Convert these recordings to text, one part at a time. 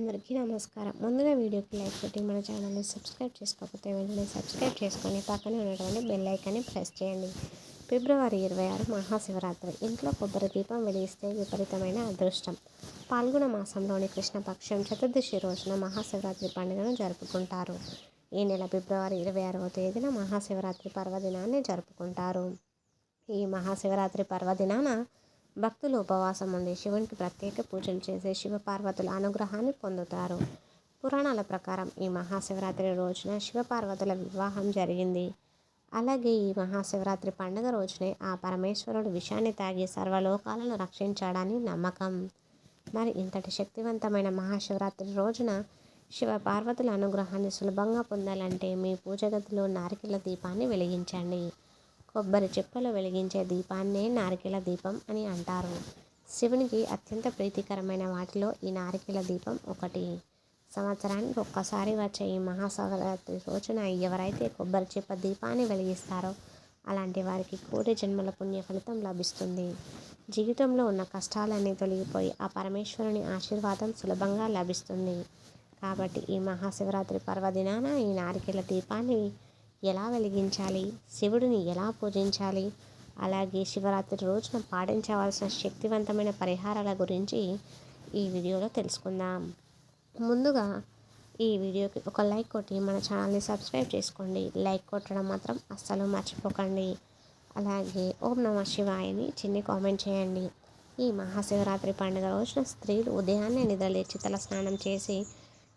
అందరికీ నమస్కారం. ముందుగా వీడియోకి లైక్ పెట్టి మన ఛానల్ని సబ్స్క్రైబ్ చేసుకోకపోతే వెంటనే సబ్స్క్రైబ్ చేసుకొని పక్కనే ఉన్నటువంటి బెల్ ఐకాన్ని ప్రెస్ చేయండి. ఫిబ్రవరి ఇరవై ఆరు మహాశివరాత్రి. ఇంట్లో కొబ్బరి దీపం వెలిగిస్తే విపరీతమైన అదృష్టం. పాల్గొన మాసంలోని కృష్ణపక్షం చతుర్దశి రోజున మహాశివరాత్రి పండుగను జరుపుకుంటారు. ఈ నెల ఫిబ్రవరి ఇరవై ఆరవ తేదీన మహాశివరాత్రి పర్వదినాన్ని జరుపుకుంటారు. ఈ మహాశివరాత్రి పర్వదినాన భక్తులు ఉపవాసం ఉండి శివునికి ప్రత్యేక పూజలు చేసే శివపార్వతుల అనుగ్రహాన్ని పొందుతారు. పురాణాల ప్రకారం ఈ మహాశివరాత్రి రోజున శివపార్వతుల వివాహం జరిగింది. అలాగే ఈ మహాశివరాత్రి పండుగ రోజునే ఆ పరమేశ్వరుడు విషాన్ని తాగి సర్వలోకాలను రక్షించాడని నమ్మకం. మరి ఇంతటి శక్తివంతమైన మహాశివరాత్రి రోజున శివ పార్వతుల అనుగ్రహాన్ని సులభంగా పొందాలంటే మీ పూజ గదిలో నారికెల దీపాన్ని వెలిగించండి. కొబ్బరి చిప్పలు వెలిగించే దీపాన్నే నారికెల దీపం అని అంటారు. శివునికి అత్యంత ప్రీతికరమైన వాటిలో ఈ నారికెల దీపం ఒకటి. సంవత్సరానికి ఒక్కసారి వచ్చే ఈ మహాశివరాత్రి రోజున ఎవరైతే కొబ్బరి చిప్ప దీపాన్ని వెలిగిస్తారో అలాంటి వారికి కోటి జన్మల పుణ్య ఫలితం లభిస్తుంది. జీవితంలో ఉన్న కష్టాలన్నీ తొలగిపోయి ఆ పరమేశ్వరుని ఆశీర్వాదం సులభంగా లభిస్తుంది. కాబట్టి ఈ మహాశివరాత్రి పర్వదినాన ఈ నారికెల దీపాన్ని ఎలా వెలిగించాలి? శివుడిని ఎలా పూజించాలి? అలాగే శివరాత్రి రోజున పాటించవలసిన శక్తివంతమైన పరిహారాల గురించి ఈ వీడియోలో తెలుసుకుందాం. ముందుగా ఈ వీడియోకి ఒక లైక్ కొట్టి మన ఛానల్ని సబ్స్క్రైబ్ చేసుకోండి. లైక్ కొట్టడం మాత్రం అస్సలు మర్చిపోకండి. అలాగే ఓం నమ శివాయని చిన్ని కామెంట్ చేయండి. ఈ మహాశివరాత్రి పండుగ రోజున స్త్రీలు ఉదయాన్నే నిద్రలేచి తల స్నానం చేసి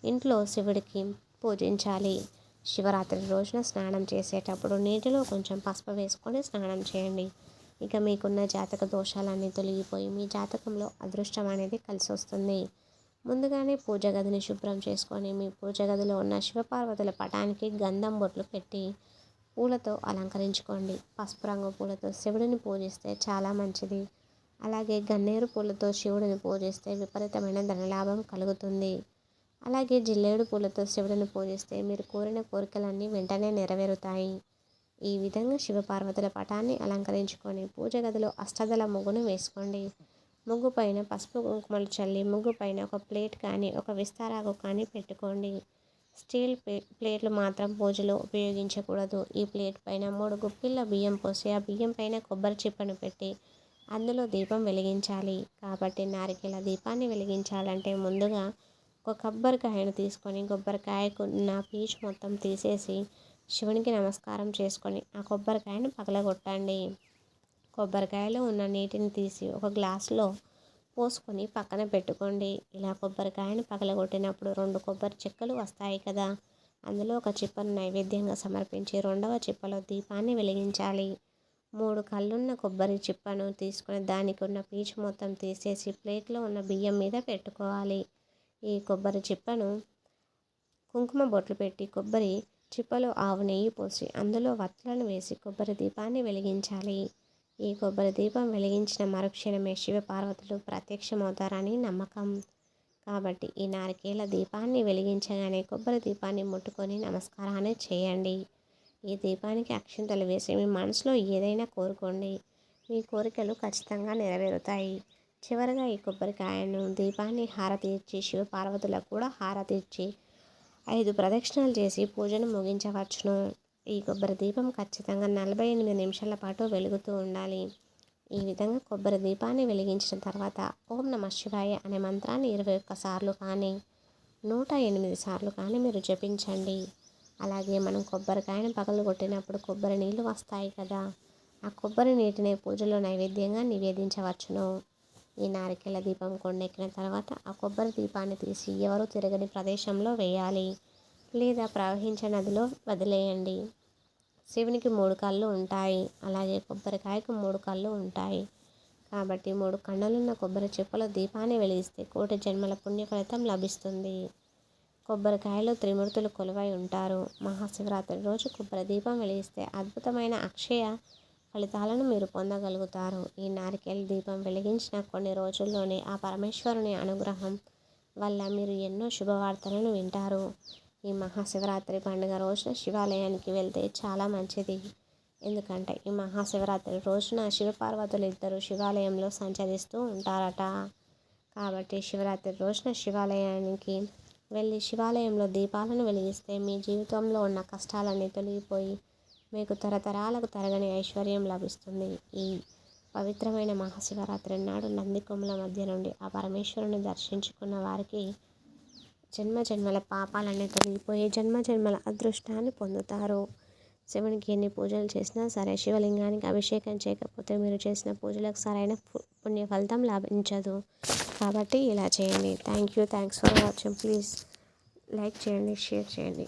ఇంట్లో శివుడికి పూజించాలి. శివరాత్రి రోజున స్నానం చేసేటప్పుడు నీటిలో కొంచెం పసుపు వేసుకొని స్నానం చేయండి. ఇక మీకున్న జాతక దోషాలన్నీ తొలగిపోయి మీ జాతకంలో అదృష్టం అనేది కలిసి వస్తుంది ముందుగానే పూజ గదిని శుభ్రం చేసుకొని మీ పూజ గదిలో ఉన్న శివపార్వతుల పటానికి గంధం బొట్లు పెట్టి పూలతో అలంకరించుకోండి. పసుపు రంగు పూలతో శివుడిని పూజిస్తే చాలా మంచిది. అలాగే గన్నేరు పూలతో శివుడిని పూజిస్తే విపరీతమైన ధనలాభం కలుగుతుంది. అలాగే జిల్లేడు పూలతో శివుడిని పూజిస్తే మీరు కోరిన కోరికలన్నీ వెంటనే నెరవేరుతాయి. ఈ విధంగా శివపార్వతుల పటాన్ని అలంకరించుకొని పూజ గదిలో అష్టదల ముగ్గును వేసుకోండి. ముగ్గు పైన పసుపు కుంకుమలు చల్లి ముగ్గు పైన ఒక ప్లేట్ కానీ ఒక విస్తారాకు కానీ పెట్టుకోండి. స్టీల్ ప్లేట్లు మాత్రం పూజలో ఉపయోగించకూడదు. ఈ ప్లేట్ పైన మూడు గుప్పిళ్ళ బియ్యం పోసి ఆ బియ్యం పైన కొబ్బరి చిప్పను పెట్టి అందులో దీపం వెలిగించాలి. కాబట్టి నారికేల దీపాన్ని వెలిగించాలంటే ముందుగా ఒక కొబ్బరికాయను తీసుకొని కొబ్బరికాయకున్న పీచు మొత్తం తీసేసి శివునికి నమస్కారం చేసుకొని ఆ కొబ్బరికాయను పగలగొట్టండి. కొబ్బరికాయలో ఉన్న నీటిని తీసి ఒక గ్లాసులో పోసుకొని పక్కన పెట్టుకోండి. ఇలా కొబ్బరికాయను పగలగొట్టినప్పుడు రెండు కొబ్బరి చెక్కలు వస్తాయి కదా. అందులో ఒక చిప్పను నైవేద్యంగా సమర్పించి రెండవ చిప్పలో దీపాన్ని వెలిగించాలి. మూడు కళ్ళున్న కొబ్బరి చిప్పను తీసుకొని దానికి ఉన్న పీచు మొత్తం తీసేసి ప్లేట్లో ఉన్న బియ్యం మీద పెట్టుకోవాలి. ఈ కొబ్బరి చిప్పను కుంకుమ బొట్లు పెట్టి కొబ్బరి చిప్పలో ఆవు నెయ్యి పోసి అందులో వత్తులను వేసి కొబ్బరి దీపాన్ని వెలిగించాలి. ఈ కొబ్బరి దీపం వెలిగించిన మరుక్షణమే శివ పార్వతులు ప్రత్యక్షమవుతారని నమ్మకం. కాబట్టి ఈ నారికేల దీపాన్ని వెలిగించగానే కొబ్బరి దీపాన్ని ముట్టుకొని నమస్కారాన్ని చేయండి. ఈ దీపానికి అక్షింతలు వేసి మీ మనసులో ఏదైనా కోరుకోండి. మీ కోరికలు ఖచ్చితంగా నెరవేరుతాయి. చివరగా ఈ కొబ్బరికాయను దీపాన్ని హారతి ఇచ్చి శివపార్వతులకు కూడా హారతి ఇచ్చి ఐదు ప్రదక్షిణలు చేసి పూజను ముగించవచ్చును. ఈ కొబ్బరి దీపం ఖచ్చితంగా నలభై ఎనిమిది నిమిషాల పాటు వెలుగుతూ ఉండాలి. ఈ విధంగా కొబ్బరి దీపాన్ని వెలిగించిన తర్వాత ఓం నమ శివాయ అనే మంత్రాన్ని ఇరవై ఒక్క సార్లు కానీ నూట ఎనిమిది సార్లు కానీ మీరు జపించండి. అలాగే మనం కొబ్బరికాయను పగలు కొట్టినప్పుడు కొబ్బరి నీళ్ళు వస్తాయి కదా ఆ కొబ్బరి నీటిని పూజలో నైవేద్యంగా నివేదించవచ్చును. ఈ నారికెల దీపం కొండెక్కిన తర్వాత ఆ కొబ్బరి దీపాన్ని తీసి ఎవరు తిరగని ప్రదేశంలో వేయాలి లేదా ప్రవహించే నదిలో వదిలేయండి. శివునికి మూడు కళ్ళు ఉంటాయి. అలాగే కొబ్బరికాయకు మూడు కళ్ళు ఉంటాయి. కాబట్టి మూడు కన్నులున్న కొబ్బరి చెప్పుల దీపాన్ని వెలిగిస్తే కోటి జన్మల పుణ్య ఫలితం లభిస్తుంది. కొబ్బరికాయలో త్రిమూర్తులు కొలువై ఉంటారు. మహాశివరాత్రి రోజు కొబ్బరి దీపం వెలిగిస్తే అద్భుతమైన అక్షయ ఫలితాలను మీరు పొందగలుగుతారు. ఈ నారికేల్ దీపం వెలిగించిన కొన్ని రోజుల్లోనే ఆ పరమేశ్వరుని అనుగ్రహం వల్ల మీరు ఎన్నో శుభవార్తలను వింటారు. ఈ మహాశివరాత్రి పండుగ రోజున శివాలయానికి వెళ్తే చాలా మంచిది. ఎందుకంటే ఈ మహాశివరాత్రి రోజున శివపార్వతులు ఇద్దరు శివాలయంలో సంచరిస్తూ ఉంటారట. కాబట్టి శివరాత్రి రోజున శివాలయానికి వెళ్ళి శివాలయంలో దీపాలను వెలిగిస్తే మీ జీవితంలో ఉన్న కష్టాలన్నీ తొలగిపోయి మీకు తరతరాలకు తరగని ఐశ్వర్యం లభిస్తుంది. ఈ పవిత్రమైన మహాశివరాత్రి నాడు నందికొమ్మల మధ్య నుండి ఆ పరమేశ్వరుని దర్శించుకున్న వారికి జన్మ జన్మల పాపాలన్నీ తొలగిపోయి జన్మ జన్మల అదృష్టాన్ని పొందుతారు. శివునికి ఎన్ని పూజలు చేసినా సరే శివలింగానికి అభిషేకం చేయకపోతే మీరు చేసిన పూజలకు సరైన పుణ్య ఫలితం లభించదు. కాబట్టి ఇలా చేయండి. Thank you. Thanks for watching. Please like చేయండి షేర్ చేయండి.